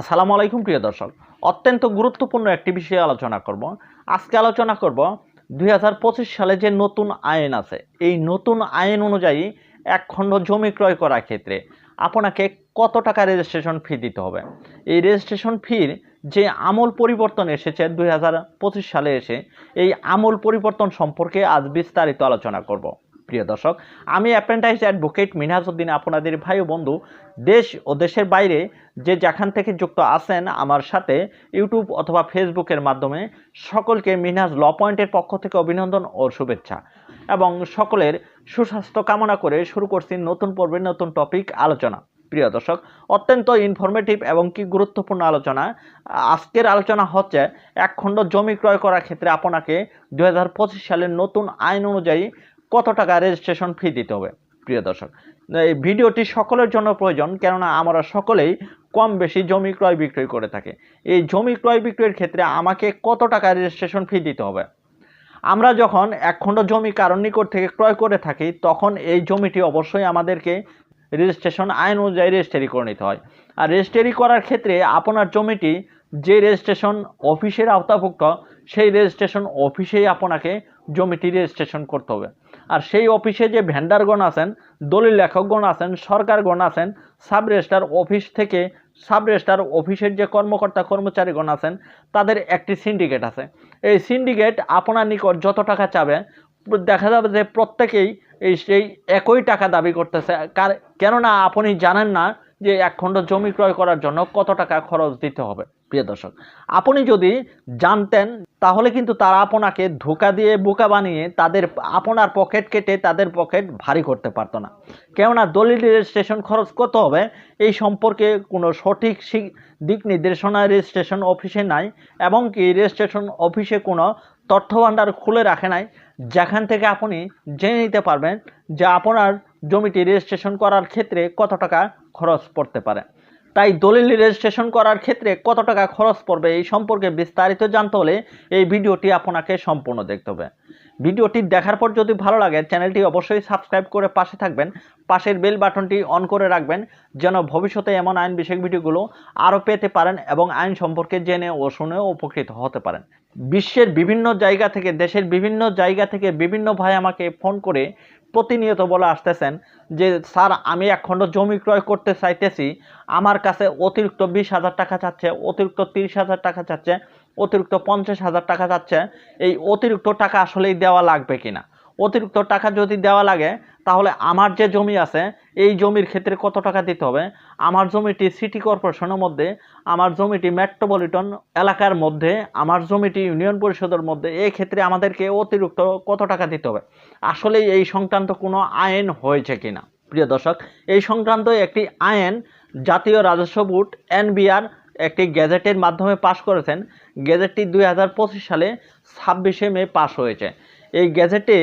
আসসালামু আলাইকুম, প্রিয় দর্শক। অত্যন্ত গুরুত্বপূর্ণ একটি বিষয়ে আলোচনা করব। আজকে আলোচনা করব দুই হাজার পঁচিশ সালে যে নতুন আইন আছে। এই নতুন আইন অনুযায়ী এক খণ্ড জমি ক্রয় করার ক্ষেত্রে আপনাকে কত টাকা রেজিস্ট্রেশন ফি দিতে হবে? এই রেজিস্ট্রেশন ফির যে আমূল পরিবর্তন এসেছে দুই হাজার পঁচিশ সালে এসে, এই আমূল পরিবর্তন সম্পর্কে আজ বিস্তারিত আলোচনা করব। প্রিয় দর্শক, আমি অ্যাপ্রেন্টাইজ অ্যাডভোকেট মিনহাজউদ্দিন, আপনাদের ভাই বন্ধু। দেশ ও দেশের বাইরে যে যেখান থেকে যুক্ত আছেন আমার সাথে ইউটিউব অথবা ফেসবুকের মাধ্যমে, সকলকে মিনহাজ ল পয়েন্টের পক্ষ থেকে অভিনন্দন ও শুভেচ্ছা। এবং সকলের সুস্বাস্থ্য কামনা করে শুরু করছি নতুন পর্বের নতুন টপিক আলোচনা। প্রিয় দর্শক, অত্যন্ত ইনফরমেটিভ এবং কি গুরুত্বপূর্ণ আলোচনা। আজকের আলোচনা হচ্ছে এক খণ্ড জমি ক্রয় করার ক্ষেত্রে আপনাকে দু হাজার পঁচিশ সালের নতুন আইন অনুযায়ী কত টাকা রেজিস্ট্রেশন ফি দিতে হবে, প্রিয় দর্শক? এই ভিডিওটি সকলের জন্য প্রয়োজন, কেননা আমরা সকলেই কম বেশি জমি ক্রয় বিক্রয় করে থাকি। এই জমি ক্রয় বিক্রয়ের ক্ষেত্রে আমাকে কত টাকা রেজিস্ট্রেশন ফি দিতে হবে? আমরা যখন এক খণ্ড জমি কারণ নিকট থেকে ক্রয় করে থাকি, তখন এই জমিটি অবশ্যই আমাদেরকে রেজিস্ট্রেশন আইন অনুযায়ী রেজিস্ট্রি করে নিতে হয়। আর রেজিস্ট্রি করার ক্ষেত্রে আপনার জমিটি যে রেজিস্ট্রেশন অফিসের আওতাভুক্ত, সেই রেজিস্ট্রেশন অফিসেই আপনাকে জমিটি রেজিস্ট্রেশন করতে হবে। আর সেই অফিসে যে ভেন্ডারগণ আছেন, দলিল লেখকগণ আছেন, সরকারগণ আছেন সাব রেজিস্ট্রার অফিস থেকে সাব রেজিস্ট্রার অফিসের যে কর্মকর্তা কর্মচারীগণ আছেন, তাদের একটি সিন্ডিকেট আছে। এই সিন্ডিকেট আপনার নিকট যত টাকা চাবে, দেখা যাবে যে প্রত্যেকেই এই সেই একই টাকা দাবি করতেছে। কার কেননা আপনি জানেন না যে এক খণ্ড জমি ক্রয় করার জন্য কত টাকা খরচ দিতে হবে, প্রিয় দর্শক। আপনি যদি জানতেন, তাহলে কিন্তু তারা আপনাকে ধোকা দিয়ে বোকা বানিয়ে তাদের আপনার পকেট কেটে তাদের পকেট ভারী করতে পারতো না। কেননা দলিল রেজিস্ট্রেশন খরচ কত হবে, এই সম্পর্কে কোনো সঠিক দিক নির্দেশনা রেজিস্ট্রেশন অফিসে নাই, এবং কি রেজিস্ট্রেশন অফিসে কোনো তথ্য ভাণ্ডার খুলে রাখে নাই যেখান থেকে আপনি জেনে নিতে পারবেন যে আপনার জমিটি রেজিস্ট্রেশন করার ক্ষেত্রে কত টাকা খরচ পড়তে পারে। তাই দলিল রেজিস্ট্রেশন করার ক্ষেত্রে কত টাকা খরচ পড়বে এই সম্পর্কে বিস্তারিত জানতে হলে এই ভিডিওটি আপনাকে সম্পূর্ণ দেখতে হবে। ভিডিওটি দেখার পর যদি ভালো লাগে, চ্যানেলটি অবশ্যই সাবস্ক্রাইব করে পাশে থাকবেন। পাশের বেল বাটনটি অন করে রাখবেন যেন ভবিষ্যতে এমন আইন বিষয়ক ভিডিওগুলো আরও পেতে পারেন এবং আইন সম্পর্কে জেনে ও শুনে উপকৃত হতে পারেন। বিশ্বের বিভিন্ন জায়গা থেকে, দেশের বিভিন্ন জায়গা থেকে বিভিন্ন ভাই আমাকে ফোন করে প্রতিনিয়ত বলে আসতেছেন যে, স্যার, আমি একখণ্ড জমি ক্রয় করতে চাইতেছি। আমার কাছে অতিরিক্ত বিশ হাজার টাকা চাচ্ছে, অতিরিক্ত তিরিশ হাজার টাকা চাচ্ছে, অতিরিক্ত পঞ্চাশ হাজার টাকা চাচ্ছে। এই অতিরিক্ত টাকা আসলেই দেওয়া লাগবে কিনা? অতিরিক্ত টাকা যদি দেওয়া লাগে, তাহলে আমার যে জমি আছে, এই জমির ক্ষেত্রে কত টাকা দিতে হবে? আমার জমিটি সিটি কর্পোরেশনের মধ্যে, আমার জমিটি মেট্রোপলিটন এলাকার মধ্যে, আমার জমিটি ইউনিয়ন পরিষদের মধ্যে, এই ক্ষেত্রে আমাদেরকে অতিরিক্ত কত টাকা দিতে হবে? আসলে এই সংক্রান্ত কোনো আইন হয়েছে কিনা? প্রিয় দর্শক, এই সংক্রান্ত একটি আইন জাতীয় রাজস্ব বোর্ড, এনবিআর, একটি গ্যাজেটের মাধ্যমে পাশ করেছেন। গ্যাজেটটি দুই হাজার পঁচিশ সালে ছাব্বিশে মে পাশ হয়েছে। এই গ্যাজেটে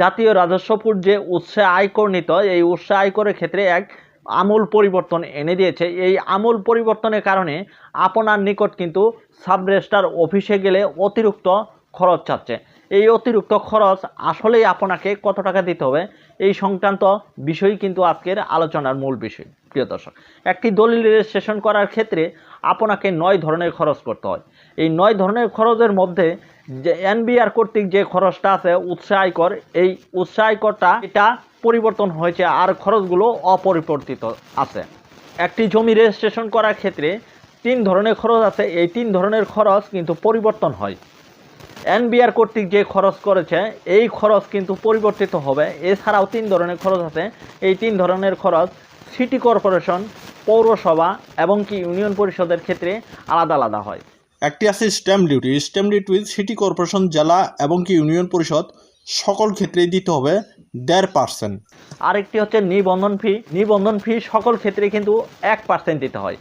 জাতীয় রাজস্ব যে উৎসে আয়কর নিত এই উৎসে আয়করের ক্ষেত্রে এক আমূল পরিবর্তন এনে দিয়েছে। এই আমূল পরিবর্তনের কারণে আপনার নিকট কিন্তু সাব রেজিস্ট্রার অফিসে গেলে অতিরিক্ত খরচ চাচ্ছে এই অতিরিক্ত খরচ আসলেই আপনাকে কত টাকা দিতে হবে? এই সংক্রান্ত বিষয় কিন্তু আজকের আলোচনার মূল বিষয়। প্রিয় দর্শক, একটি দলিল রেজিস্ট্রেশন করার ক্ষেত্রে আপনাকে নয় ধরনের খরচ করতে হয়। এই নয় ধরনের খরচের মধ্যে যে এনবিআর কর্তৃক যে খরচটা আছে, উৎসাহ আয়কর, এই উৎসাহ আয়করটা এটা পরিবর্তন হয়েছে আর খরচগুলো অপরিবর্তিত আছে। একটি জমি রেজিস্ট্রেশন করার ক্ষেত্রে তিন ধরনের খরচ আছে, এই তিন ধরনের খরচ কিন্তু পরিবর্তন হয়। এনবিআর কর্তৃক যে খরচ করেছে, এই খরচ কিন্তু পরিবর্তিত হবে। এছাড়াও তিন ধরনের খরচ আছে, এই তিন ধরনের খরচ সিটি কর্পোরেশন পৌরসভা এবং কি ইউনিয়ন পরিষদের ক্ষেত্রে আলাদা আলাদা হয়। একটি আছে stamp duty. Stamp duty city corporation জেলা এবং কি ইউনিয়ন পরিষদ সকল ক্ষেত্রেই দিতে হবে দেড় পার্সেন্ট। আরেকটি হচ্ছে নিবন্ধন ফি। নিবন্ধন ফি সকল ক্ষেত্রে কিন্তু এক পার্সেন্ট দিতে হয়।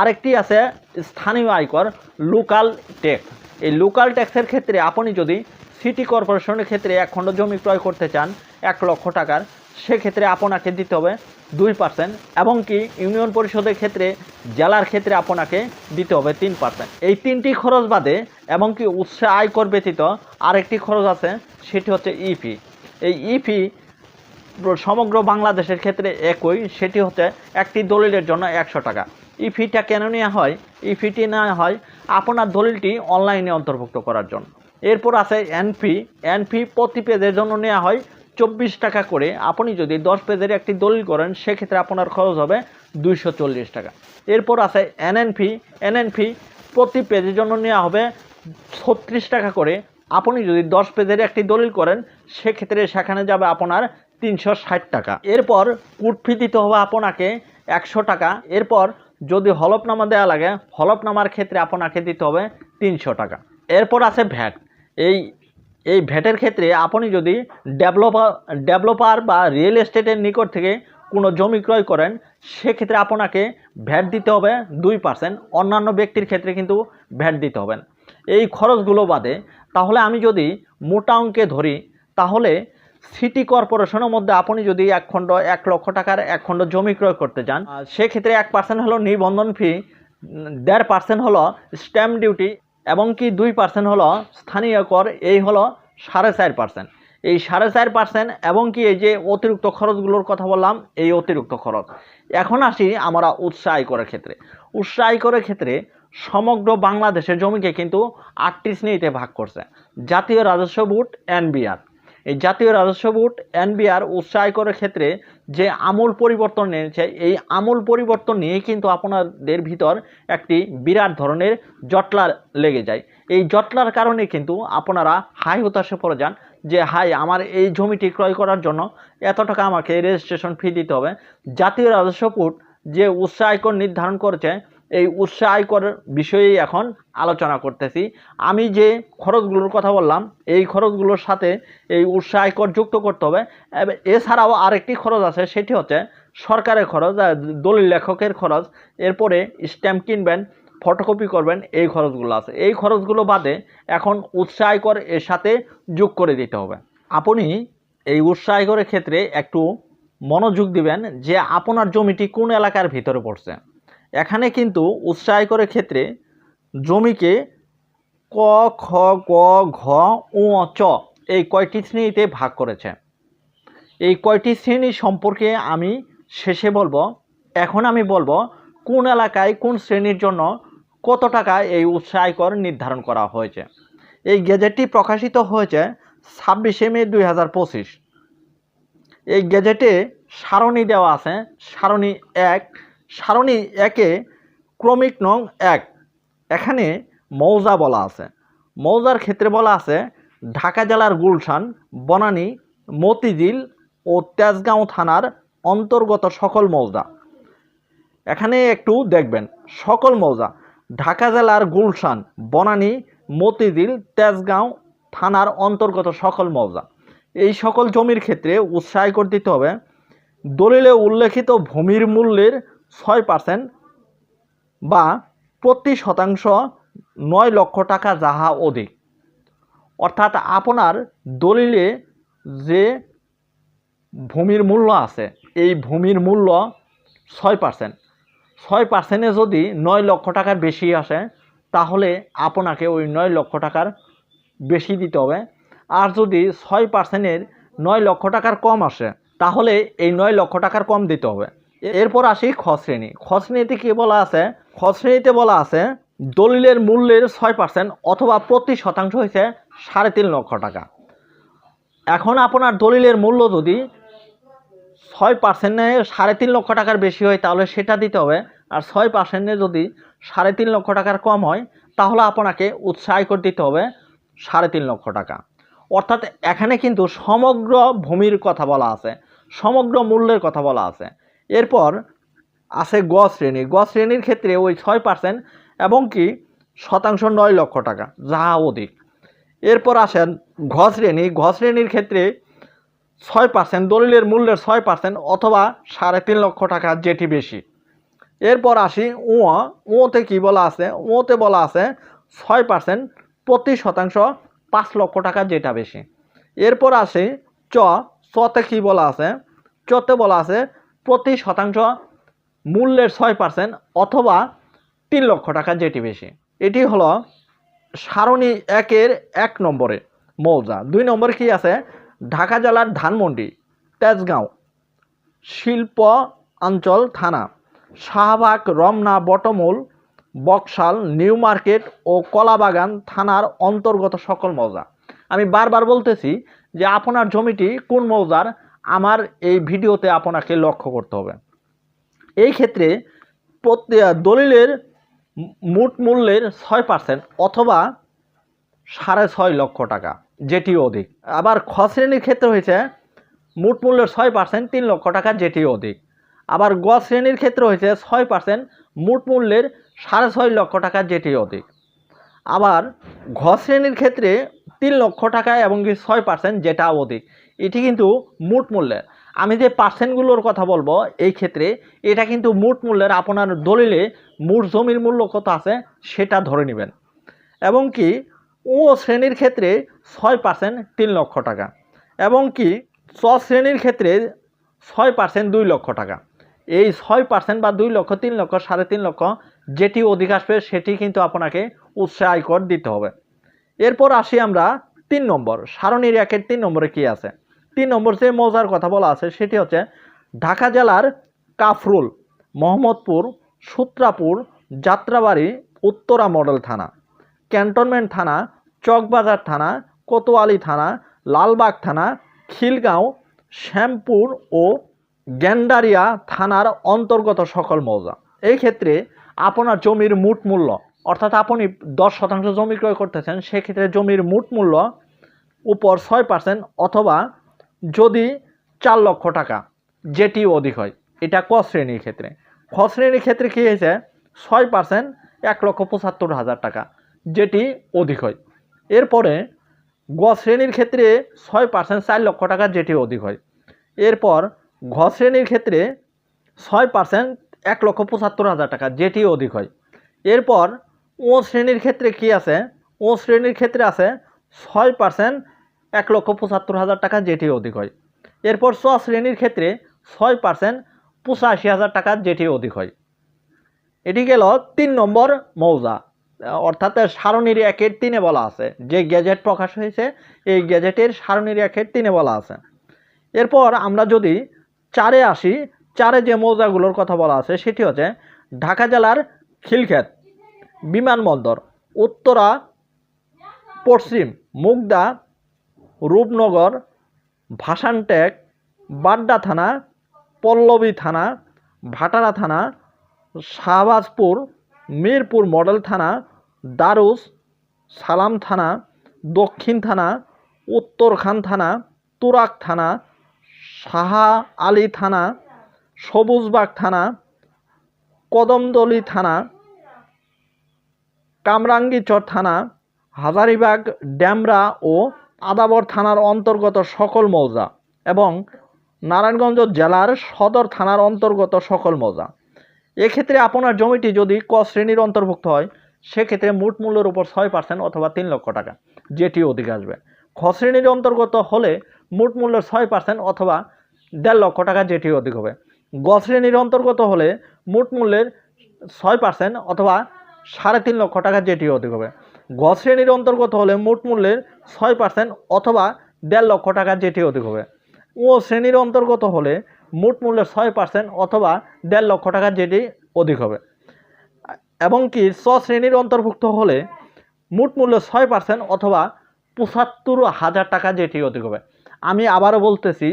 আরেকটি আছে স্থানীয় আয়কর লোকাল ট্যাক্স। এই লোকাল ট্যাক্সের ক্ষেত্রে আপনি যদি সিটি কর্পোরেশনের ক্ষেত্রে এক খণ্ড জমি ক্রয় করতে চান এক লক্ষ টাকার সেক্ষেত্রে আপনাকে দিতে হবে দুই পার্সেন্ট এবং কি ইউনিয়ন পরিষদের ক্ষেত্রে, জেলার ক্ষেত্রে আপনাকে দিতে হবে তিন পার্সেন্ট এই তিনটি খরচ বাদে এবং কি উৎসে আয়কর ব্যতীত আরেকটি খরচ আছে, সেটি হচ্ছে ইফি। এই ইফি সমগ্র বাংলাদেশের ক্ষেত্রে একই, সেটি হচ্ছে একটি দলিলের জন্য একশো টাকা। এই ফিটা কেন নেওয়া হয়? এই ফিটি নেওয়া হয় আপনার দলিলটি অনলাইনে অন্তর্ভুক্ত করার জন্য। এরপর আছে এনপি এনপি প্রতি পেজের জন্য নেওয়া হয় চব্বিশ টাকা করে আপনি যদি দশ পেজের একটি দলিল করেন, সেক্ষেত্রে আপনার খরচ হবে দুইশো চল্লিশ টাকা। এরপর আছে এনএনপি এনএনপি প্রতি পেজের জন্য নেওয়া হবে ছত্রিশ টাকা করে। আপনি যদি দশ পেজের একটি দলিল করেন, সেক্ষেত্রে সেখানে যাবে আপনার তিনশো ষাট টাকা। এরপর কুট ফি দিতে হবে আপনাকে একশো টাকা। এরপর যদি হলফনামা দেওয়া লাগে, হলফনামার ক্ষেত্রে আপনাকে দিতে হবে তিনশো টাকা। এরপর আছে ভ্যাট। এই এই ভ্যাটের ক্ষেত্রে আপনি যদি ডেভেলপার ডেভেলপার বা রিয়েল এস্টেটের নিকট থেকে কোনো জমি ক্রয় করেন সেক্ষেত্রে আপনাকে ভ্যাট দিতে হবে দুই পার্সেন্ট অন্যান্য ব্যক্তির ক্ষেত্রে কিন্তু ভ্যাট দিতে হবে এই খরচগুলো বাদে তাহলে আমি যদি মোটা অঙ্কে ধরি তাহলে সিটি কর্পোরেশনের মধ্যে আপনি যদি এক খণ্ড এক লক্ষ টাকার এক খণ্ড জমি ক্রয় করতে যান আহ, সেক্ষেত্রে এক পার্সেন্ট হলো নিবন্ধন ফি দেড় পার্সেন্ট হলো স্ট্যাম্প ডিউটি এবং কি দুই পার্সেন্ট হলো স্থানীয় কর, এই হলো সাড়ে চার পার্সেন্ট এই সাড়ে চার পার্সেন্ট এবং কি এই যে অতিরিক্ত খরচগুলোর কথা বললাম, এই অতিরিক্ত খরচ। এখন আসি আমরা উৎস আয় করার ক্ষেত্রে। উৎস আয় করার ক্ষেত্রে সমগ্র বাংলাদেশের জমিকে কিন্তু আটটি শ্রেণীতে ভাগ করছে। জাতীয় রাজস্ব বোর্ড, এনবিআর। এই জাতীয় রাজস্ব বোর্ড, এনবিআর উৎস আয় করার ক্ষেত্রে যে আমূল পরিবর্তন এনেছে, এই আমূল পরিবর্তন নিয়ে কিন্তু আপনাদের ভিতর একটি বিরাট ধরনের জটলা লেগে যায়। এই জটলার কারণে কিন্তু আপনারা হাই হতাশে পড়ে যান যে, হাই, আমার এই জমিটি ক্রয় করার জন্য এত টাকা আমাকে রেজিস্ট্রেশন ফি দিতে হবে। জাতীয় রাজস্ব বোর্ড যে উৎস আয়কর নির্ধারণ করেছে এই উৎস আয়কর বিষয়েই এখন আলোচনা করতেছি। আমি যে খরচগুলোর কথা বললাম, এই খরচগুলোর সাথে এই উৎস আয়কর যুক্ত করতে হবে। এছাড়াও আরেকটি খরচ আছে, সেটি হচ্ছে সরকারের খরচ দলিল লেখকের খরচ। এরপরে স্ট্যাম্প কিনবেন, ফটোকপি করবেন, এই খরচগুলো আছে। এই খরচগুলো বাদে এখন উৎস আয়কর এর সাথে যোগ করে দিতে হবে। আপনি এই উৎস আয়করের ক্ষেত্রে একটু মনোযোগ দিবেন যে আপনার জমিটি কোন এলাকার ভিতরে পড়ছে। এখানে কিন্তু উৎস আয়করের ক্ষেত্রে জমিকে ক, খ, গ, ঘ, উ, চ এই কয়টি শ্রেণীতে ভাগ করেছে। এই কয়টি শ্রেণি সম্পর্কে আমি শেষে বলব, এখন আমি বলব কোন এলাকায় কোন শ্রেণির জন্য কত টাকা এই উৎস আয়কর নির্ধারণ করা হয়েছে। এই গেজেটটি প্রকাশিত হয়েছে ছাব্বিশে মে দুই হাজার পঁচিশ। এই গেজেটে সারণী দেওয়া আছে, সারণী এক সারণী একে ক্রমিক নং এক। এখানে মৌজা বলা আছে। মৌজার ক্ষেত্রে বলা আছে, ঢাকা জেলার গুলশান, বনানী, মতিঝিল ও তেজগাঁও থানার অন্তর্গত সকল মৌজা। এখানে একটু দেখবেন, সকল মৌজা, ঢাকা জেলার গুলশান, বনানী, মতিঝিল, তেজগাঁও থানার অন্তর্গত সকল মৌজা। এই সকল জমির ক্ষেত্রে উৎসাহ করে দিতে হবে। দলিলে উল্লেখিত ভূমির মূল্যের ছয় পার্সেন্ট বা প্রতি শতাংশ নয় লক্ষ টাকা যাহা অধিক। অর্থাৎ আপনার দলিলে যে ভূমির মূল্য আছে, এই ভূমির মূল্য ছয় পার্সেন্ট ছয় পার্সেন্টে যদি নয় লক্ষ টাকার বেশি আসে, তাহলে আপনাকে ওই নয় লক্ষ টাকার বেশি দিতে হবে। আর যদি ছয় পার্সেন্টের নয় লক্ষ টাকার কম আসে, তাহলে এই নয় লক্ষ টাকার কম দিতে হবে। এরপর আসি খ শ্রেণি। খ শ্রেণীতে কী বলা আছে? খ শ্রেণীতে বলা আছে, দলিলের মূল্যের ছয় পার্সেন্ট অথবা প্রতি শতাংশ হয়েছে সাড়ে তিন লক্ষ টাকা। এখন আপনার দলিলের মূল্য যদি ছয় পার্সেন্টে সাড়ে তিন লক্ষ টাকার বেশি হয়, তাহলে সেটা দিতে হবে। আর ছয় পার্সেন্টে যদি সাড়ে তিন লক্ষ টাকার কম হয়, তাহলে আপনাকে উৎসাহ করে দিতে হবে সাড়ে তিন লক্ষ টাকা। অর্থাৎ এখানে কিন্তু সমগ্র ভূমির কথা বলা আছে, সমগ্র মূল্যের কথা বলা আছে। এরপর আছে গ শ্রেণি। গ শ্রেণির ক্ষেত্রে ওই ছয় পার্সেন্ট এবং কি শতাংশ নয় লক্ষ টাকা যাহা অধিক। এরপর আসেন ঘ শ্রেণি। ঘ শ্রেণির ক্ষেত্রে ছয় পার্সেন্ট দলিলের মূল্যের ছয় পার্সেন্ট অথবা সাড়ে তিন লক্ষ টাকা, যেটি বেশি। এরপর আসি উঁ উঁতে কী বলা আছে? উঁতে বলা আছে ছয় পার্সেন্ট প্রতি শতাংশ পাঁচ লক্ষ টাকা, যেটা বেশি। এরপর আসি চ। চতে কী বলা আছে? চতে বলা আছে প্রতি শতাংশ মূল্যের ছয় পার্সেন্ট অথবা তিন লক্ষ টাকা যেটি বেশি। এটি হলো সারণী একের এক নম্বরে মৌজা। দুই নম্বরে কি আছে? ঢাকা জেলার ধানমন্ডি, তেজগাঁও, শিল্প অঞ্চল থানা, শাহবাগ, রমনা, বটমূল, বকশাল, নিউ মার্কেট ও কলাবাগান থানার অন্তর্গত সকল মৌজা। আমি বারবার বলতেছি যে আপনার জমিটি কোন মৌজার আমার এই ভিডিওতে আপনাকে লক্ষ্য করতে হবে। এই ক্ষেত্রে দলিলের মোট মূল্যের ছয় পার্সেন্ট অথবা সাড়ে ছয় লক্ষ টাকা যেটি অধিক। আবার খ শ্রেণির ক্ষেত্রে হয়েছে, মোট মূল্যের ছয় পার্সেন্ট তিন লক্ষ টাকা যেটি অধিক। আবার গ শ্রেণির ক্ষেত্রে হয়েছে, ছয় পার্সেন্ট মোট মূল্যের সাড়ে ছয় লক্ষ টাকা যেটি অধিক। আবার ঘ শ্রেণির ক্ষেত্রে তিন লক্ষ টাকা এবং ছয় পার্সেন্ট যেটা অধিক। এটি কিন্তু মোট মূল্যের। আমি যে পার্সেন্টগুলোর কথা বলব, এই ক্ষেত্রে এটা কিন্তু মোট মূল্যের আপনার দলিলে মোট জমির মূল্য কত আছে সেটা ধরে নেবেন। এবং কি, ও শ্রেণির ক্ষেত্রে ছয় পার্সেন্ট তিন লক্ষ টাকা এবং কি, চ শ্রেণির ক্ষেত্রে ছয় পার্সেন্ট দুই লক্ষ টাকা। এই ছয় পার্সেন্ট বা দুই লক্ষ, তিন লক্ষ, সাড়ে তিন লক্ষ যেটি অধিক আসবে সেটি কিন্তু আপনাকে উৎসে আয়কর দিতে হবে। এরপর আসি আমরা তিন নম্বর, সারণীর একের তিন নম্বরে কি আছে? তিন নম্বর যে মৌজার কথা বলা আছে সেটি হচ্ছে ঢাকা জেলার কাফরুল, মোহাম্মদপুর, সূত্রাপুর, যাত্রাবাড়ি, উত্তরা মডেল থানা, ক্যান্টনমেন্ট থানা, চকবাজার থানা, কোতোয়ালি থানা, লালবাগ থানা, খিলগাঁও, শ্যামপুর ও গ্যান্ডারিয়া থানার অন্তর্গত সকল মৌজা। এই ক্ষেত্রে আপনার জমির মোট মূল্য, অর্থাৎ আপনি দশ শতাংশ জমি ক্রয় করতেছেন, সেক্ষেত্রে জমির মোট মূল্য উপর ছয় পার্সেন্ট অথবা যদি চার লক্ষ টাকা যেটি অধিক হয়, এটা ক শ্রেণির ক্ষেত্রে? খ শ্রেণির ক্ষেত্রে কী হয়েছে? ছয় পার্সেন্ট এক লক্ষ পঁচাত্তর হাজার টাকা, যেটি অধিক হয়। এরপরে গ শ্রেণির ক্ষেত্রে ছয় পার্সেন্ট চার লক্ষ টাকা, যেটি অধিক হয়। এরপর ঘ শ্রেণির ক্ষেত্রে ছয় পার্সেন্ট এক লক্ষ পঁচাত্তর হাজার টাকা, যেটি অধিক হয়। এরপর ও শ্রেণির ক্ষেত্রে কি আছে? ও শ্রেণির ক্ষেত্রে আছে ছয় পার্সেন্ট এক লক্ষ পঁচাত্তর হাজার টাকা যেটি অধিক হয়। এরপর ছ শ্রেণির ক্ষেত্রে ছয় পার্সেন্ট পঁচাশি হাজার টাকা যেটি অধিক হয়। এটি গেল তিন নম্বর মৌজা। অর্থাৎ সারণীর একের তিনে বলা আছে। যে গ্যাজেট প্রকাশ হয়েছে, এই গ্যাজেটের সারণীর একের তিনে বলা আছে। এরপর আমরা যদি চারে আসি, চারে যে মৌজাগুলোর কথা বলা আছে, সেটি হচ্ছে ঢাকা জেলার খিলক্ষেত বিমানবন্দর, উত্তরা, পশ্চিম, মুগদা রূপনগর, ভাসানটেক, বাড্ডা থানা, পল্লবী থানা, ভাটারা থানা, শাহবাজপুর, মিরপুর মডেল থানা, দারুস, সালাম থানা, দক্ষিণ থানা, উত্তরখান থানা তুরাক থানা শাহা আলী থানা, সবুজবাগ থানা, কদমদলি থানা, কামরাঙ্গীচর থানা, হাজারিবাগ, ড্যামরা ও আদাবর থানার অন্তর্গত সকল মৌজা এবং নারায়ণগঞ্জ জেলার সদর থানার অন্তর্গত সকল মৌজা। এক্ষেত্রে আপনার জমিটি যদি ক শ্রেণির অন্তর্ভুক্ত হয়, সেক্ষেত্রে মোট মূল্যের উপর ছয় পার্সেন্ট অথবা তিন লক্ষ টাকা, যেটি অধিক আসবে। খ শ্রেণির অন্তর্গত হলে মোট মূল্যের ছয় পার্সেন্ট অথবা দেড় লক্ষ টাকা, যেটি অধিক হবে। গ শ্রেণির অন্তর্গত হলে মোট মূল্যের ছয় পার্সেন্ট অথবা সাড়ে তিন লক্ষ টাকা, যেটি অধিক হবে। গ শ্রেণির অন্তর্গত হলে মোট মূল্যের ছয় পার্সেন্ট অথবা দেড় লক্ষ টাকা যেটি অধিক হবে। ও শ্রেণির অন্তর্গত হলে মোট মূল্যের ছয় পার্সেন্ট অথবা দেড় লক্ষ টাকা যেটি অধিক হবে। এবং কি স শ্রেণির অন্তর্ভুক্ত হলে মোট মূল্য ছয় পার্সেন্ট অথবা পঁচাত্তর হাজার টাকা যেটি অধিক হবে। আমি আবারও বলতেছি,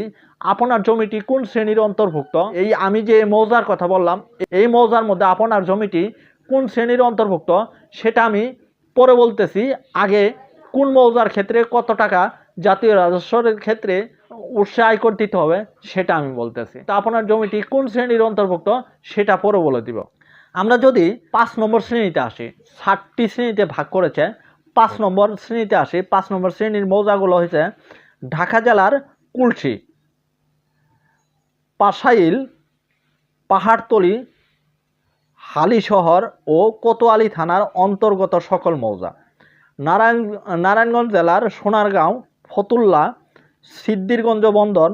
আপনার জমিটি কোন শ্রেণির অন্তর্ভুক্ত? এই আমি যে মৌজার কথা বললাম, এই মৌজার মধ্যে আপনার জমিটি কোন শ্রেণির অন্তর্ভুক্ত? সেটা আমি পরে বলতেছি, আগে কোন মৌজার ক্ষেত্রে কত টাকা জাতীয় রাজস্বের ক্ষেত্রে উৎসে আয়কর দিতে হবে, সেটা আমি বলতেছি। তা আপনার জমিটি কোন শ্রেণির অন্তর্ভুক্ত, সেটা পরে বলে দিব। আমরা যদি পাঁচ নম্বর শ্রেণীতে আসি, ষাটটি শ্রেণীতে ভাগ করেছে, পাঁচ নম্বর শ্রেণীতে আসি, পাঁচ নম্বর শ্রেণির মৌজাগুলো হয়েছে ঢাকা জেলার কুলসি, পাশাইল, পাহাড়তলি হালিশহর ও কোতোয়ালি থানার অন্তর্গত সকল মৌজা। নারায়ণ, নারায়ণগঞ্জ জেলার সোনারগাঁও, ফতুল্লা সিদ্দিরগঞ্জ বন্দর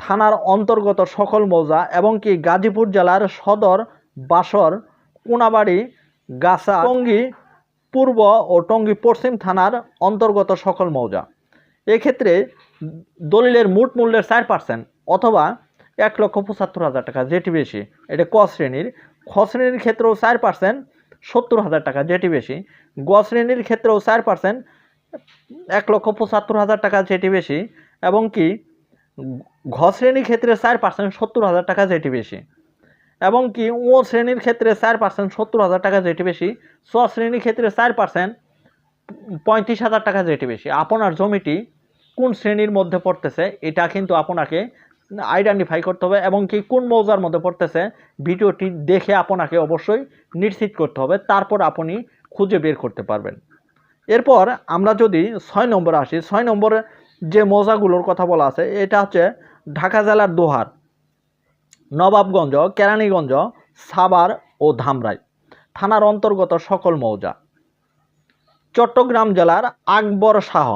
থানার অন্তর্গত সকল মৌজা এবং কি গাজীপুর জেলার সদর, বাসর, কোনাবাড়ি, গাছা, টঙ্গী, পূর্ব ও টঙ্গী পশ্চিম থানার অন্তর্গত সকল মৌজা। এক্ষেত্রে দলিলের মোট মূল্যের চার পার্সেন্ট অথবা এক লক্ষ পঁচাত্তর হাজার টাকা, যেটি বেশি। এটা ক শ্রেণির। খ শ্রেণির ক্ষেত্রেও চার পার্সেন্ট সত্তর হাজার টাকা, যেটি বেশি। গ শ্রেণির ক্ষেত্রেও চার পার্সেন্ট এক লক্ষ পঁচাত্তর হাজার টাকা, যেটি বেশি। এবং কি ঘ শ্রেণির ক্ষেত্রে চার পার্সেন্ট সত্তর হাজার টাকা, যেটি বেশি। এবং কি ও শ্রেণির ক্ষেত্রে চার পার্সেন্ট সত্তর হাজার টাকা, যেটি বেশি। স শ্রেণির ক্ষেত্রে চার পার্সেন্ট পঁয়ত্রিশ হাজার টাকা, যেটি বেশি। আপনার জমিটি কোন শ্রেণির মধ্যে পড়তেছে, এটা কিন্তু আপনাকে আইডেন্টিফাই করতে হবে এবং কি কোন মৌজার মধ্যে পড়তেছে। ভিডিওটি দেখে আপনাকে অবশ্যই নিশ্চিত করতে হবে, তারপর আপনি খুঁজে বের করতে পারবেন। এরপর আমরা যদি ছয় নম্বরে আসি, ছয় নম্বরে যে মৌজাগুলোর কথা বলা আছে, এটা হচ্ছে ঢাকা জেলার দোহার, নবাবগঞ্জ, কেরানীগঞ্জ, সাভার ও ধামরাই থানার অন্তর্গত সকল মৌজা। চট্টগ্রাম জেলার Akbar Shah,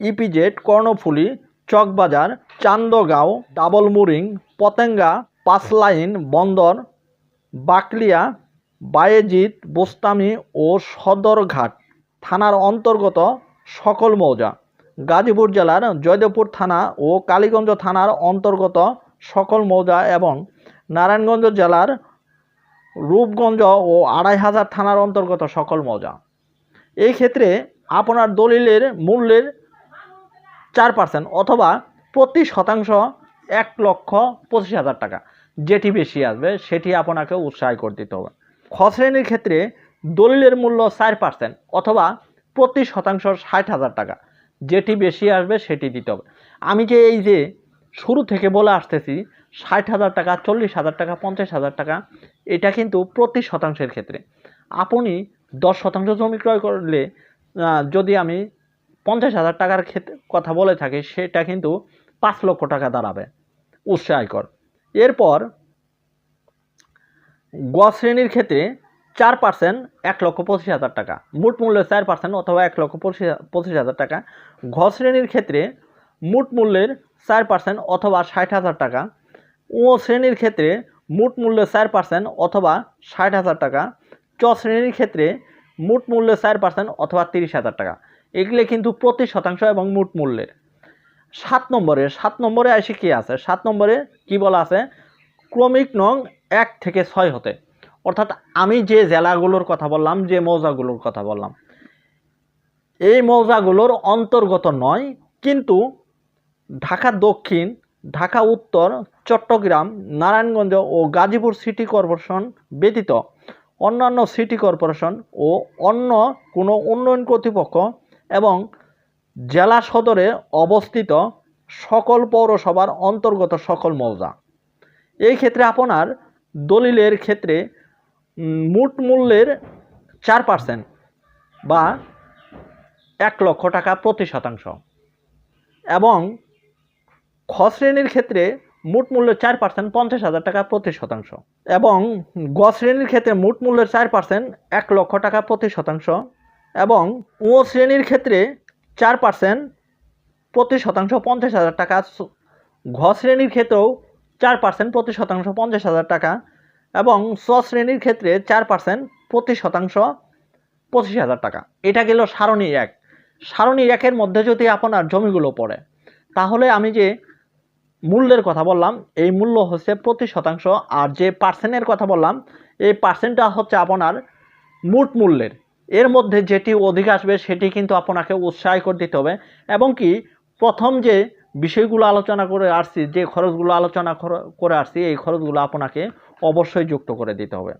EPZ, Karnaphuli Chawkbazar, Chandgaon, Double Mooring, Patenga, Panchlaish, Bandar, Bakalia Bayezid Bostami ও সদরঘাট থানার অন্তর্গত সকল মৌজা। গাজীপুর জেলার জয়দেবপুর থানা ও কালীগঞ্জ থানার অন্তর্গত সকল মৌজা এবং নারায়ণগঞ্জ জেলার রূপগঞ্জ ও আড়াই হাজার থানার অন্তর্গত সকল মৌজা। এই ক্ষেত্রে আপনার দলিলের, মূল্যের চার পার্সেন্ট অথবা প্রতি শতাংশ এক লক্ষ পঁচিশ হাজার টাকা। যেটি বেশি আসবে, সেটি আপনাকে উৎসাহ করে দিতে হবে। খ শ্রেণির ক্ষেত্রে দলিলের মূল্য চার পার্সেন্ট অথবা প্রতি শতাংশ ষাট হাজার টাকা। যেটি বেশি আসবে, সেটি দিতে হবে। আমি যে এই যে শুরু থেকে বলে আসতেছি, ষাট হাজার টাকা, চল্লিশ হাজার টাকা, পঞ্চাশ হাজার টাকা, এটা কিন্তু প্রতি শতাংশের ক্ষেত্রে। আপনি দশ শতাংশ জমি ক্রয় করলে যদি আমি পঞ্চাশ হাজার টাকার ক্ষেত্রে কথা বলে থাকে, সেটা কিন্তু পাঁচ লক্ষ টাকা দাঁড়াবে উৎসাহকর এরপর গ শ্রেণির ক্ষেত্রে চার পার্সেন্ট এক লক্ষ পঁচিশ হাজার টাকা, মোট মূল্যের চার পার্সেন্ট অথবা এক লক্ষ পঁচিশ পঁচিশ হাজার টাকা। ঘ শ্রেণির ক্ষেত্রে মোট মূল্যের চার পার্সেন্ট অথবা ষাট হাজার টাকা, ও শ্রেণির ক্ষেত্রে মোট মূল্য চার পার্সেন্ট অথবা ষাট হাজার টাকা, চ শ্রেণির ক্ষেত্রে মোট মূল্য চার পার্সেন্ট অথবা তিরিশ হাজার টাকা। এগুলো কিন্তু প্রতি শতাংশ এবং মোট মূল্যের। সাত নম্বরে সাত নম্বরে এসে কি আছে? সাত নম্বরে কি বলা আছে? ক্রমিক নং এক থেকে ছয় হতে। অর্থাৎ আমি যে জেলাগুলোর কথা বললাম, যে মৌজাগুলোর কথা বললাম, এই মৌজাগুলোর অন্তর্গত নয়, কিন্তু ঢাকা দক্ষিণ, ঢাকা উত্তর, চট্টগ্রাম, নারায়ণগঞ্জ ও গাজীপুর সিটি কর্পোরেশন ব্যতীত অন্যান্য সিটি কর্পোরেশন ও অন্য কোনো উন্নয়ন কর্তৃপক্ষ এবং জেলা সদরে অবস্থিত সকল পৌরসভার অন্তর্গত সকল মৌজা। এই ক্ষেত্রে আপনার দলিলের ক্ষেত্রে মোট মূল্যের চার পার্সেন্ট বা এক লক্ষ টাকা প্রতি শতাংশ। এবং খ শ্রেণির ক্ষেত্রে মোট মূল্য চার পার্সেন্ট পঞ্চাশ হাজার টাকা প্রতি শতাংশ। এবং গ শ্রেণির ক্ষেত্রে মোট মূল্যের চার পার্সেন্ট এক লক্ষ টাকা প্রতি শতাংশ। এবং ও শ্রেণির ক্ষেত্রে চার পার্সেন্ট প্রতি শতাংশ পঞ্চাশ হাজার টাকা ঘ শ্রেণির ক্ষেত্রেও চার পার্সেন্ট প্রতি শতাংশ পঞ্চাশ হাজার টাকা এবং স শ্রেণির ক্ষেত্রে চার পার্সেন্ট প্রতি শতাংশ পঁচিশ হাজার টাকা। এটা গেল সারণী এক। সারণী একের মধ্যে যদি আপনার জমিগুলো পড়ে, তাহলে আমি যে মূল্যের কথা বললাম, এই মূল্য হচ্ছে প্রতি শতাংশ, আর যে পার্সেন্টের কথা বললাম, এই পার্সেন্টটা হচ্ছে আপনার মোট মূল্যের। এর মধ্যে যেটি অধিক আসবে সেটি কিন্তু আপনাকে উৎসাহ করে দিতে হবে। এবং কি, প্রথম যে বিষয়গুলো আলোচনা করে আসছি, যে খরচগুলো আলোচনা করে আসছি, এই খরচগুলো আপনাকে অবশ্যই যুক্ত করে দিতে হবে।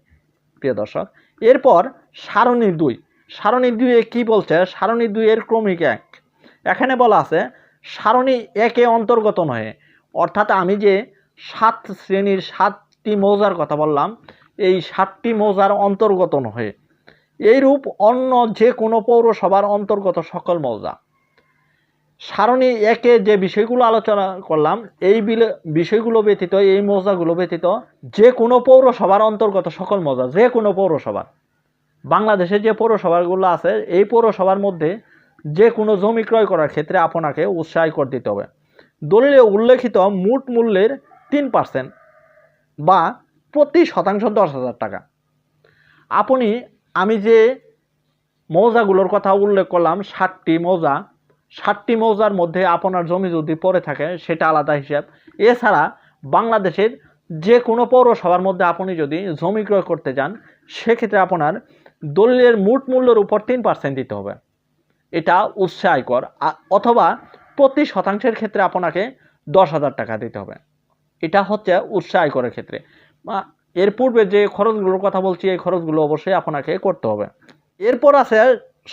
প্রিয় দর্শক, এরপর সারণী দুই। সারণী দুইয়ে কি বলছে? সারণী দুইয়ের ক্রমিক এক। এখানে বলা আছে, সারণী একে অন্তর্গত নয় অর্থাৎ আমি যে সাত শ্রেণির সাতটি মৌজার কথা বললাম, এই সাতটি মৌজার অন্তর্গত নয় এইরূপ অন্য যে কোনো পৌরসভার অন্তর্গত সকল মৌজা। সারণী একে যে বিষয়গুলো আলোচনা করলাম, এই বিষয়গুলো ব্যতীত, এই মৌজাগুলো ব্যতীত যে কোনো পৌরসভার অন্তর্গত সকল মৌজা যে কোনো পৌরসভার, বাংলাদেশে যে পৌরসভাগুলো আছে, এই পৌরসভার মধ্যে যে কোনো জমি ক্রয় করার ক্ষেত্রে আপনাকে উৎসাহ করে দিতে হবে। দলিলে উল্লেখিত মোট মূল্যের তিন পার্সেন্ট বা প্রতি শতাংশ দশ হাজার টাকা। আপনি আমি যে মৌজাগুলোর কথা উল্লেখ করলাম ষাটটি মৌজা ষাটটি মৌজার মধ্যে আপনার জমি যদি পড়ে থাকে, সেটা আলাদা হিসাব। এছাড়া বাংলাদেশের যে কোনো পৌরসভার মধ্যে আপনি যদি জমি ক্রয় করতে যান, সেক্ষেত্রে আপনার দলিলের মোট মূল্যের উপর তিন পার্সেন্ট দিতে হবে। এটা উৎসে আয়কর। অথবা প্রতি শতাংশের ক্ষেত্রে আপনাকে দশ হাজার টাকা দিতে হবে। এটা হচ্ছে উৎসে আয়করের ক্ষেত্রে। এর পূর্বে যে খরচগুলোর কথা বলছি, এই খরচগুলো অবশ্যই আপনাকে করতে হবে। এরপর আছে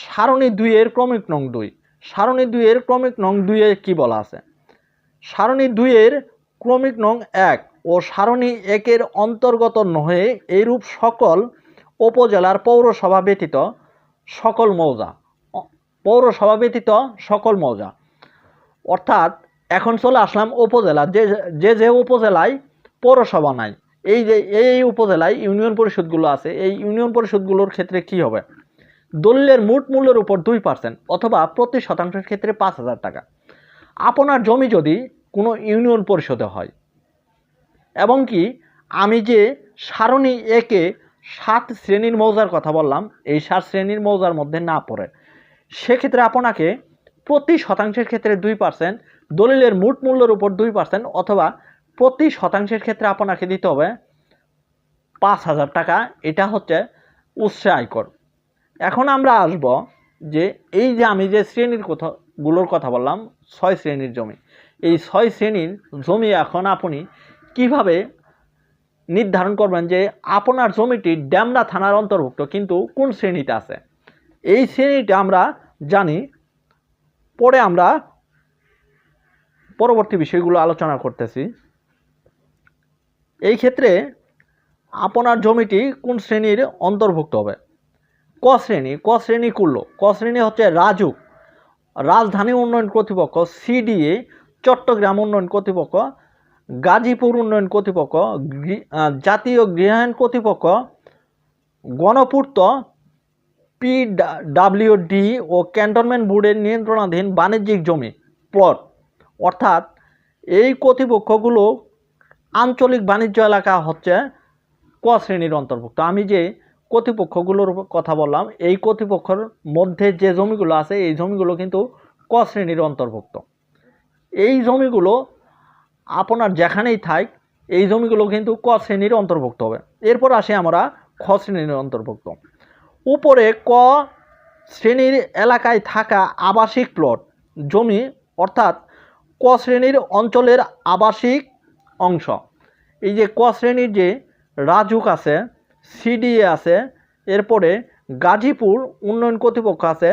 সারণী দুইয়ের ক্রমিক নং দুই। সারণী দুইয়ের ক্রমিক নং দুইয়ে কি বলা আছে? সারণী দুইয়ের ক্রমিক নং এক ও সারণী একের অন্তর্গত নহে এইরূপ সকল উপজেলার পৌরসভা ব্যতীত সকল মৌজা। পৌরসভা ব্যতীত সকল মৌজা। অর্থাৎ এখন চলে আসলাম উপজেলা। যে যে যে উপজেলায় পৌরসভা নাই এই যে, এই উপজেলায় ইউনিয়ন পরিষদগুলো আছে, এই ইউনিয়ন পরিষদগুলোর ক্ষেত্রে কি হবে? দলিলের মোট মূল্যের উপর দুই পার্সেন্ট অথবা প্রতি শতাংশের ক্ষেত্রে পাঁচ হাজার টাকা। আপনার জমি যদি কোনো ইউনিয়ন পরিষদে হয়, এবং কি আমি যে সারণী একে সাত শ্রেণির মৌজার কথা বললাম, এই সাত শ্রেণির মৌজার মধ্যে না পড়ে, সেক্ষেত্রে আপনাকে প্রতি শতাংশের ক্ষেত্রে দুই পার্সেন্ট দলিলের মোট মূল্যের উপর দুই পার্সেন্ট অথবা প্রতি শতাংশের ক্ষেত্রে আপনাকে দিতে হবে পাঁচ হাজার টাকা। এটা হচ্ছে উৎসে আয়কর। এখন আমরা আসব যে এই যে আমি যে শ্রেণির কথা, গুলোর কথা বললাম, ছয় শ্রেণির জমি। এই ছয় শ্রেণির জমি এখন আপনি কীভাবে নির্ধারণ করবেন যে আপনার জমিটি ড্যামরা থানার অন্তর্ভুক্ত, কিন্তু কোন শ্রেণীতে আছে? এই শ্রেণীটা আমরা জানি। পরে আমরা পরবর্তী বিষয়গুলো আলোচনা করতেছি। এই ক্ষেত্রে আপনার জমিটি কোন শ্রেণির অন্তর্ভুক্ত হবে? ক শ্রেণি ক শ্রেণি করল ক শ্রেণি হচ্ছে রাজুক রাজধানী উন্নয়ন কর্তৃপক্ষ, সিডিএ, চট্টগ্রাম উন্নয়ন কর্তৃপক্ষ, গাজীপুর উন্নয়ন কর্তৃপক্ষ জাতীয় গৃহায়ণ কর্তৃপক্ষ, গণপূর্ত, পি পিডাব্লিউডি ও ক্যান্টনমেন্ট বোর্ডের নিয়ন্ত্রণাধীন বাণিজ্যিক জমি প্লট অর্থাৎ এই কর্তৃপক্ষগুলো আঞ্চলিক বাণিজ্য এলাকা হচ্ছে ক শ্রেণির অন্তর্ভুক্ত। আমি যে কর্তৃপক্ষগুলোর কথা বললাম, এই কর্তৃপক্ষের মধ্যে যে জমিগুলো আছে, এই জমিগুলো কিন্তু ক শ্রেণির অন্তর্ভুক্ত। এই জমিগুলো আপনার যেখানেই থাক, এই জমিগুলো কিন্তু ক শ্রেণির অন্তর্ভুক্ত হবে। এরপর আসে আমরা খ শ্রেণির অন্তর্ভুক্ত। উপরে ক শ্রেণির এলাকায় থাকা আবাসিক প্লট, জমি অর্থাৎ ক শ্রেণির অঞ্চলের আবাসিক অংশ। এই যে ক শ্রেণির যে রাজুক আছে, সিডিএ আছে, এরপরে গাজীপুর উন্নয়ন কর্তৃপক্ষ আছে,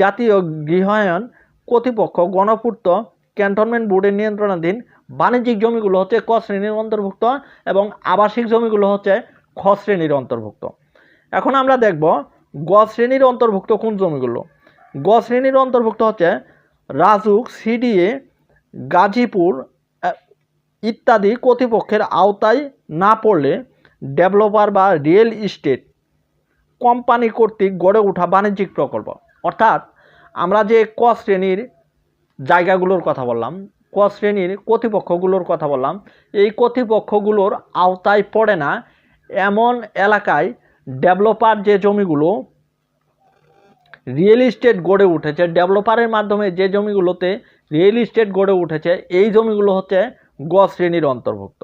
জাতীয় গৃহায়ন কর্তৃপক্ষ, গণপূর্ত ক্যান্টনমেন্ট বোর্ডের নিয়ন্ত্রণাধীন বাণিজ্যিক জমিগুলো হচ্ছে ক শ্রেণির অন্তর্ভুক্ত এবং আবাসিক জমিগুলো হচ্ছে খ শ্রেণির অন্তর্ভুক্ত। এখন আমরা দেখব গ শ্রেণির অন্তর্ভুক্ত কোন জমিগুলো। গ শ্রেণির অন্তর্ভুক্ত হচ্ছে রাজুক, সিডিএ, গাজীপুর ইত্যাদি কর্তৃপক্ষের আওতায় না পড়লে ডেভেলপার বা রিয়েল ইস্টেট কোম্পানি কর্তৃক গড়ে ওঠা বাণিজ্যিক প্রকল্প। অর্থাৎ আমরা যে ক শ্রেণির জায়গাগুলোর কথা বললাম, ক শ্রেণির কর্তৃপক্ষগুলোর কথা বললাম, এই কর্তৃপক্ষগুলোর আওতায় পড়ে না এমন এলাকায় ডেভেলপার যে জমিগুলো রিয়েল ইস্টেট গড়ে উঠেছে, ডেভেলপারের মাধ্যমে যে জমিগুলোতে রিয়েল ইস্টেট গড়ে উঠেছে, এই জমিগুলো হচ্ছে গ শ্রেণির অন্তর্ভুক্ত।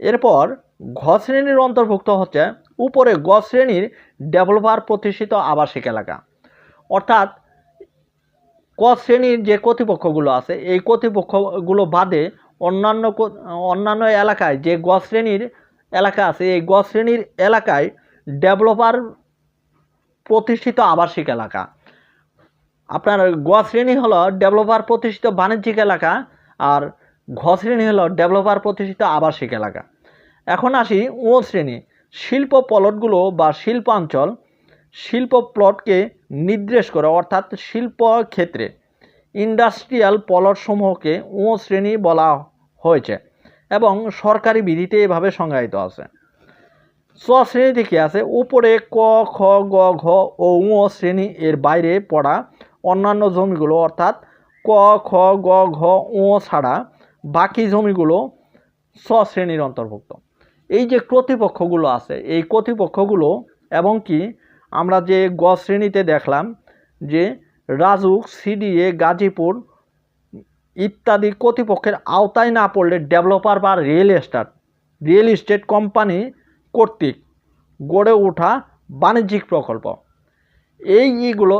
এরপর ঘ শ্রেণির অন্তর্ভুক্ত হচ্ছে উপরে গ শ্রেণির ডেভেলপার প্রতিষ্ঠিত আবাসিক এলাকা। অর্থাৎ ক শ্রেণির যে কর্তৃপক্ষগুলো আছে, এই কর্তৃপক্ষগুলো বাদে অন্যান্য অন্যান্য এলাকায় যে গ শ্রেণির এলাকা আছে, এই গ শ্রেণির এলাকায় ডেভেলপার প্রতিষ্ঠিত আবাসিক এলাকা। আপনার গ শ্রেণি হলো ডেভেলপার প্রতিষ্ঠিত বাণিজ্যিক এলাকা আর ঘ শ্রেণি হলো ডেভেলপার প্রতিষ্ঠিত আবাসিক এলাকা। এখন আসি ও শ্রেণি। শিল্প প্লটগুলো বা শিল্পাঞ্চল, শিল্প প্লটকে নির্দেশ করে, অর্থাৎ শিল্প ক্ষেত্রে ইন্ডাস্ট্রিয়াল প্লটসমূহকে ও শ্রেণি বলা হয়েছে এবং সরকারি বিধিতে এভাবে সংজ্ঞায়িত আছে। স শ্রেণীতে কি আছে, উপরে ক, খ, গ, ঘ ও উ শ্রেণি এর বাইরে পড়া অন্যান্য জমিগুলো, অর্থাৎ ক, খ, গ, ঘ ও ছাড়া বাকি জমিগুলো স শ্রেণির অন্তর্ভুক্ত। এই যে কর্তৃপক্ষগুলো আছে, এই কর্তৃপক্ষগুলো এবং কি আমরা যে গ শ্রেণীতে দেখলাম যে রাজুক সিডিএ, গাজীপুর ইত্যাদি কর্তৃপক্ষের আওতায় না পড়লে ডেভেলপার বা real estate real estate company কর্তৃক গড়ে ওঠা বাণিজ্যিক প্রকল্প। এই ইগুলো,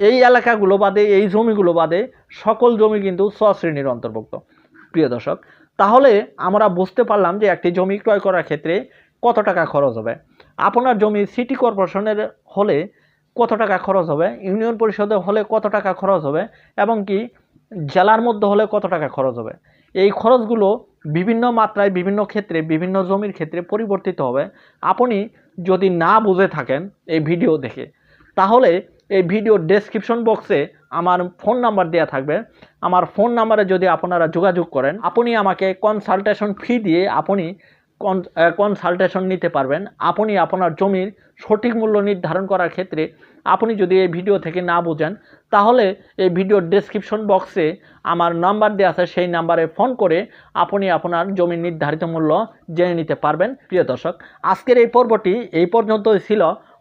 এই এলাকাগুলো বাদে, এই জমিগুলো বাদে সকল জমি কিন্তু শ্রেণির অন্তর্ভুক্ত। প্রিয় দর্শক, তাহলে আমরা বুঝতে পারলাম যে একটি জমি ক্রয় করার ক্ষেত্রে কত টাকা খরচ হবে। আপনার জমি সিটি কর্পোরেশনের হলে কত টাকা খরচ হবে, ইউনিয়ন পরিষদে হলে কত টাকা খরচ হবে, এবং কি জেলার মধ্যে হলে কত টাকা খরচ হবে। এই খরচগুলো বিভিন্ন মাত্রায়, বিভিন্ন ক্ষেত্রে, বিভিন্ন জমির ক্ষেত্রে পরিবর্তিত হবে। আপনি যদি না বুঝে থাকেন এই ভিডিও দেখে, তাহলে এই ভিডিও ডেসক্রিপশন বক্সে আমার ফোন নাম্বার দেওয়া থাকবে। আমার ফোন নাম্বারে যদি আপনারা যোগাযোগ করেন, আপনি আমাকে কনসালটেশন ফি দিয়ে আপনি কনসালটেশন নিতে পারবেন। আপনি আপনার জমির সঠিক মূল্য নির্ধারণ করার ক্ষেত্রে আপনি যদি এই ভিডিও থেকে না বুঝেন, তাহলে এই ভিডিওর ডেসক্রিপশন বক্সে আমার নাম্বার দেওয়া আছে, সেই নাম্বারে ফোন করে আপনি আপনার জমির নির্ধারিত মূল্য জেনে নিতে পারবেন। প্রিয় দর্শক, আজকের এই পর্বটি এই পর্যন্তই ছিল।